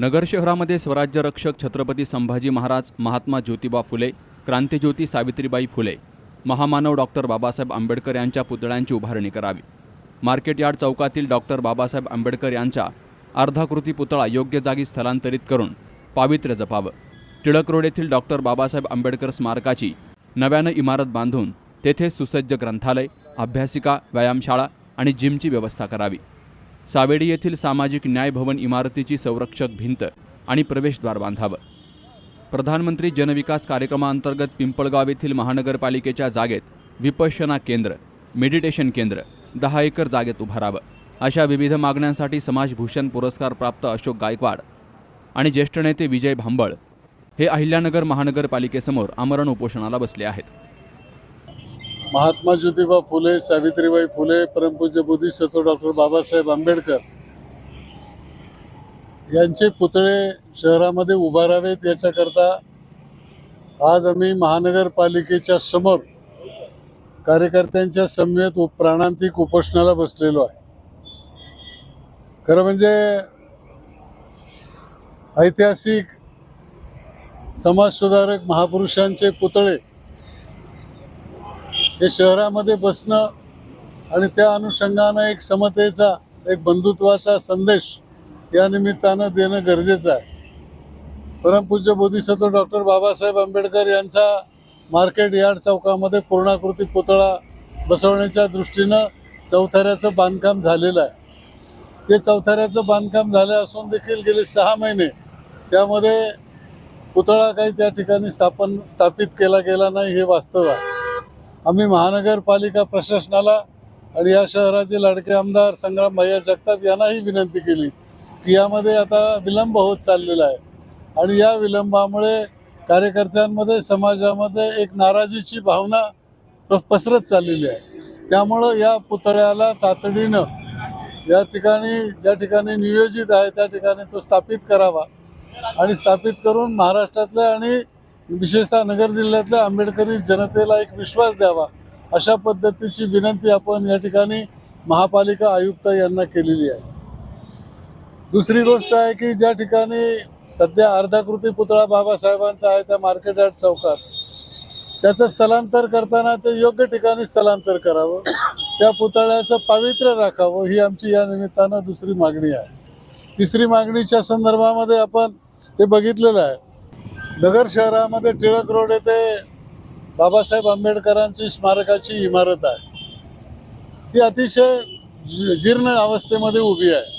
नगर शहरामध्ये स्वराज्य रक्षक छत्रपती संभाजी महाराज महात्मा ज्योतिबा फुले क्रांतिज्योती सावित्रीबाई फुले महामानव डॉक्टर बाबासाहेब आंबेडकर यांच्या पुतळ्यांची उभारणी करावी. मार्केट यार्ड चौकातील डॉक्टर बाबासाहेब आंबेडकर यांचा अर्धाकृती पुतळा योग्य जागी स्थलांतरित करून पावित्र्य जपावं. टिळक रोड येथील डॉक्टर बाबासाहेब आंबेडकर स्मारकाची नव्यानं इमारत बांधून तेथे सुसज्ज ग्रंथालय अभ्यासिका व्यायामशाळा आणि जिमची व्यवस्था करावी. सावेडी येथील सामाजिक न्याय भवन इमारतीची संरक्षक भिंत आणि प्रवेशद्वार बांधावं. प्रधानमंत्री जनविकास कार्यक्रमाअंतर्गत पिंपळगाव येथील महानगरपालिकेच्या जागेत विपश्यना केंद्र मेडिटेशन केंद्र दहा एकर जागेत उभारावं. अशा विविध मागण्यांसाठी समाजभूषण पुरस्कार प्राप्त अशोक गायकवाड आणि ज्येष्ठ नेते विजय भांबळ हे अहिल्यानगर महानगरपालिकेसमोर आमरण उपोषणाला बसले आहेत. महात्मा ज्योतिबा फुले सावित्रीबाई फुले परमपूज्य बोधिसत्व डॉक्टर बाबासाहेब आंबेडकर यांचे पुतळे शहरामध्ये उभारावेत याच्याकरता आज आम्ही महानगरपालिकेच्या समोर कार्यकर्त्यांच्या समवेत प्राणांतिक उपोषणाला बसलेलो आहे. खरं म्हणजे ऐतिहासिक समाजसुधारक महापुरुषांचे पुतळे हे शहरामध्ये बसणं आणि त्या अनुषंगानं एक समतेचा एक बंधुत्वाचा संदेश या निमित्तानं देणं गरजेचं आहे. परमपूज्य बोधिसत्व डॉक्टर बाबासाहेब आंबेडकर यांचा मार्केट यार्ड चौकामध्ये पूर्णाकृती पुतळा बसवण्याच्या दृष्टीनं चौथऱ्याचं बांधकाम झालेलं आहे. ते चौथऱ्याचं बांधकाम झालं असून देखील गेले सहा महिने त्यामध्ये पुतळा काही त्या ठिकाणी स्थापन स्थापित केला गेला नाही हे वास्तव आहे. आम्ही महानगरपालिका प्रशासनाला आणि या शहराचे लाडके आमदार संग्राम भैया जगताप यांनाही विनंती केली की यामध्ये आता विलंब होत चाललेला आहे. आणि या विलंबामुळे कार्यकर्त्यांमध्ये समाजामध्ये एक नाराजीची भावना पसरत चाललेली आहे. त्यामुळं या पुतळ्याला तातडीनं या ठिकाणी ज्या ठिकाणी नियोजित आहे त्या ठिकाणी तो स्थापित करावा. आणि स्थापित करून महाराष्ट्रातल्या आणि विशेषतः नगर जिल्ह्यातल्या आंबेडकरी जनतेला एक विश्वास द्यावा अशा पद्धतीची विनंती आपण या ठिकाणी महापालिका आयुक्त यांना केलेली आहे. दुसरी गोष्ट आहे की ज्या ठिकाणी सध्या अर्धाकृती पुतळा बाबासाहेबांचा आहे त्या मार्केट यार्ड चौकात त्याचं स्थलांतर करताना ते योग्य ठिकाणी स्थलांतर करावं त्या पुतळ्याचं पावित्र्य राखावं ही आमची या निमित्तानं दुसरी मागणी आहे. तिसरी मागणीच्या संदर्भामध्ये आपण हे बघितलेलं आहे. नगर शहरामध्ये टिळक रोड येथे बाबासाहेब आंबेडकरांची स्मारकाची इमारत आहे. ती अतिशय जी- जीर्ण अवस्थेमध्ये उभी आहे.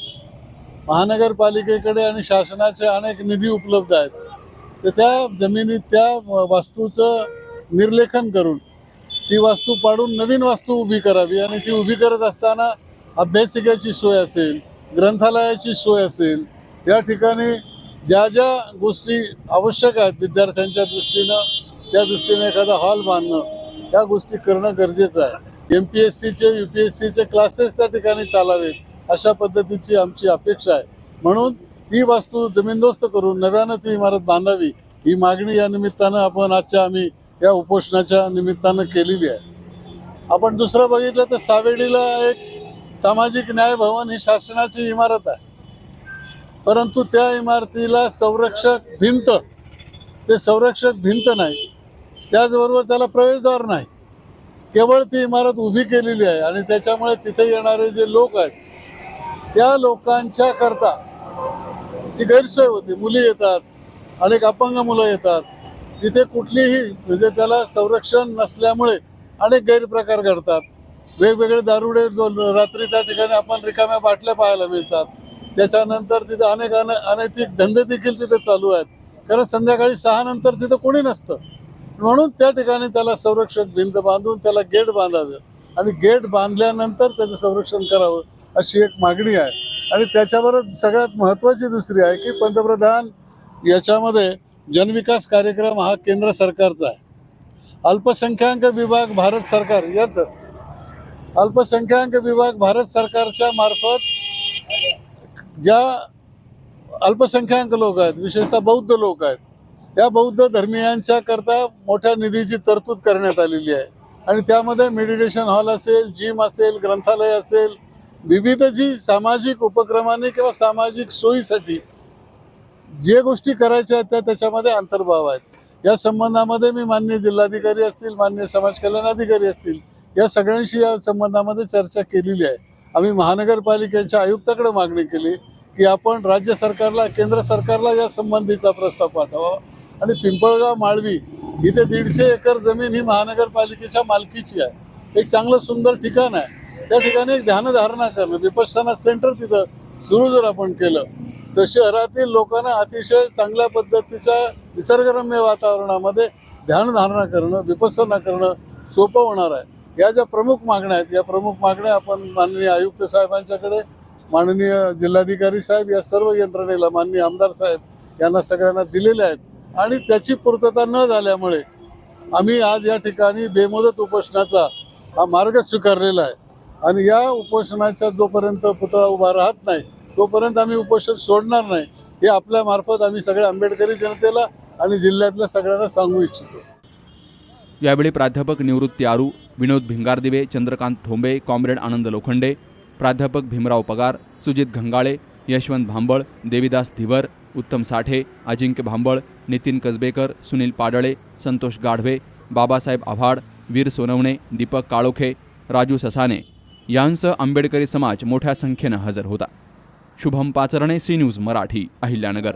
महानगरपालिकेकडे आणि शासनाचे अनेक निधी उपलब्ध आहेत. तर त्या जमिनीत त्या वास्तूचं निर्लेखन करून ती वास्तू पाडून नवीन वास्तू उभी करावी आणि ती उभी करत असताना अभ्यासिकेची सोय असेल ग्रंथालयाची सोय असेल या ठिकाणी ज्या ज्या गोष्टी आवश्यक आहेत विद्यार्थ्यांच्या दृष्टीनं त्या दृष्टीने एखादा हॉल बांधणं या गोष्टी करणं गरजेचं आहे. एम पी एस सीचे यू पी एस सीचे क्लासेस त्या ठिकाणी चालावेत अशा पद्धतीची आमची अपेक्षा आहे. म्हणून ती वास्तू जमीनदोस्त करून नव्यानं ती इमारत बांधावी ही मागणी या निमित्तानं आपण आजच्या आम्ही या उपोषणाच्या निमित्तानं केलेली आहे. आपण दुसरं बघितलं तर सावेडीला एक सामाजिक न्याय भवन ही शासनाची इमारत आहे. परंतु त्या इमारतीला संरक्षक भिंत ते संरक्षक भिंत नाही. त्याचबरोबर त्याला प्रवेशद्वार नाही. केवळ ती इमारत उभी केलेली आहे आणि त्याच्यामुळे तिथे येणारे जे लोक आहेत त्या लोकांच्या करता ती गैरसोय होती मुली येतात अनेक अपंग मुलं येतात तिथे कुठलीही म्हणजे त्याला संरक्षण नसल्यामुळे अनेक गैरप्रकार घडतात. वेगवेगळे दारुडे जो रात्री त्या ठिकाणी आपण रिकाम्या बाटल्या पाहायला मिळतात. त्याच्यानंतर तिथे अनेक अन अनैतिक धंदे देखील तिथे चालू आहेत. कारण संध्याकाळी सहा नंतर तिथं कोणी नसतं. म्हणून त्या ठिकाणी त्याला संरक्षक भिंत बांधून त्याला गेट बांधावे आणि गेट बांधल्यानंतर त्याचं संरक्षण करावं अशी एक मागणी आहे. आणि त्याच्याबरोबर सगळ्यात महत्त्वाची दुसरी आहे की पंतप्रधान याच्यामध्ये जनविकास कार्यक्रम हा केंद्र सरकारचा आहे. अल्पसंख्याक विभाग भारत सरकार याच. अल्पसंख्याक विभाग भारत सरकारच्या मार्फत ज्या अल्पसंख्याक लोक आहेत विशेषतः बौद्ध लोक आहेत या बौद्ध धर्मियांच्या करता मोठ्या निधीची तरतूद करण्यात आलेली आहे. आणि त्यामध्ये मेडिटेशन हॉल असेल जिम असेल ग्रंथालय असेल विविध जी सामाजिक उपक्रमाने किंवा सामाजिक सोयीसाठी जे गोष्टी करायच्या आहेत त्या त्याच्यामध्ये अंतर्भाव आहेत. या संबंधामध्ये मी मान्य जिल्हाधिकारी असतील मान्य समाज कल्याण अधिकारी असतील या सगळ्यांशी या संबंधामध्ये चर्चा केलेली आहे. आम्ही महानगरपालिकेच्या आयुक्ताकडे मागणी केली की आपण राज्य सरकारला केंद्र सरकारला या संबंधीचा प्रस्ताव पाठवा आणि पिंपळगाव माळवी इथे दीडशे एकर जमीन ही महानगरपालिकेच्या मालकीची आहे. एक चांगलं सुंदर ठिकाण आहे. त्या ठिकाणी एक ध्यानधारणा करणं विपश्यना सेंटर तिथं सुरू जर आपण केलं तर शहरातील लोकांना अतिशय चांगल्या पद्धतीच्या निसर्गरम्य वातावरणामध्ये ध्यानधारणा करणं विपसना करणं सोपं होणार आहे. या ज्या प्रमुख मागण्या आहेत या प्रमुख मागण्या आपण माननीय आयुक्त साहेबांच्याकडे माननीय जिल्हाधिकारी साहेब या सर्व यंत्रणेला माननीय आमदार साहेब यांना सगळ्यांना दिलेल्या आहेत. आणि त्याची पूर्तता न झाल्यामुळे आम्ही आज या ठिकाणी बेमुदत उपोषणाचा हा मार्ग स्वीकारलेला आहे. आणि या उपोषणाच्या जोपर्यंत पुतळा उभा राहत नाही तोपर्यंत आम्ही उपोषण सोडणार नाही हे आपल्या मार्फत आम्ही सगळ्या आंबेडकरी जनतेला आणि जिल्ह्यातल्या सगळ्यांना सांगू इच्छितो. यावेळी प्राध्यापक निवृत्ती आरू विनोद भिंगारदिवे चंद्रकांत ठोंबे कॉम्रेड आनंद लोखंडे प्राध्यापक भीमराव पगार सुजित घंगाळे यशवंत भांबळ देविदास धिवर उत्तम साठे अजिंक्य भांबळ नितीन कसबेकर सुनील पाडळे संतोष गाढवे बाबासाहेब आव्हाड वीर सोनवणे दीपक काळोखे राजू ससाने यांसह आंबेडकरी समाज मोठ्या संख्येनं हजर होता. Shubham Pacharne C news Marathi Ahilyanagar.